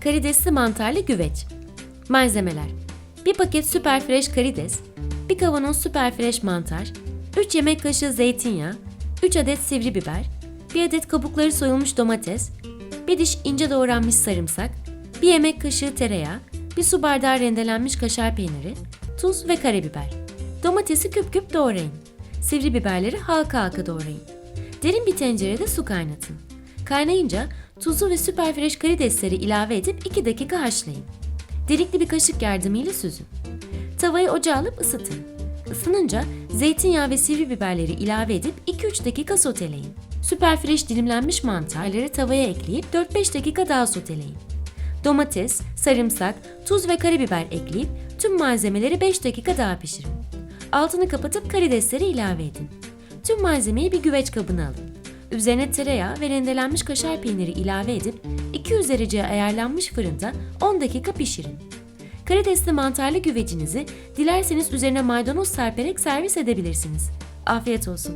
Karidesli mantarlı güveç. Malzemeler 1 paket süper fresh karides, 1 kavanoz süper fresh mantar, 3 yemek kaşığı zeytinyağı, 3 adet sivri biber, 1 adet kabukları soyulmuş domates, 1 diş ince doğranmış sarımsak, 1 yemek kaşığı tereyağı, 1 su bardağı rendelenmiş kaşar peyniri, tuz ve karabiber. Domatesi küp küp doğrayın. Sivri biberleri halka halka doğrayın. Derin bir tencerede su kaynatın. Kaynayınca tuzu ve süper fresh karidesleri ilave edip 2 dakika haşlayın. Delikli bir kaşık yardımıyla süzün. Tavayı ocağa alıp ısıtın. Isınınca zeytinyağı ve sivri biberleri ilave edip 2-3 dakika soteleyin. Süper fresh dilimlenmiş mantarları tavaya ekleyip 4-5 dakika daha soteleyin. Domates, sarımsak, tuz ve karabiber ekleyip tüm malzemeleri 5 dakika daha pişirin. Altını kapatıp karidesleri ilave edin. Tüm malzemeyi bir güveç kabına alın. Üzerine tereyağı ve rendelenmiş kaşar peyniri ilave edip 200 dereceye ayarlanmış fırında 10 dakika pişirin. Karidesli mantarlı güvecinizi dilerseniz üzerine maydanoz serperek servis edebilirsiniz. Afiyet olsun.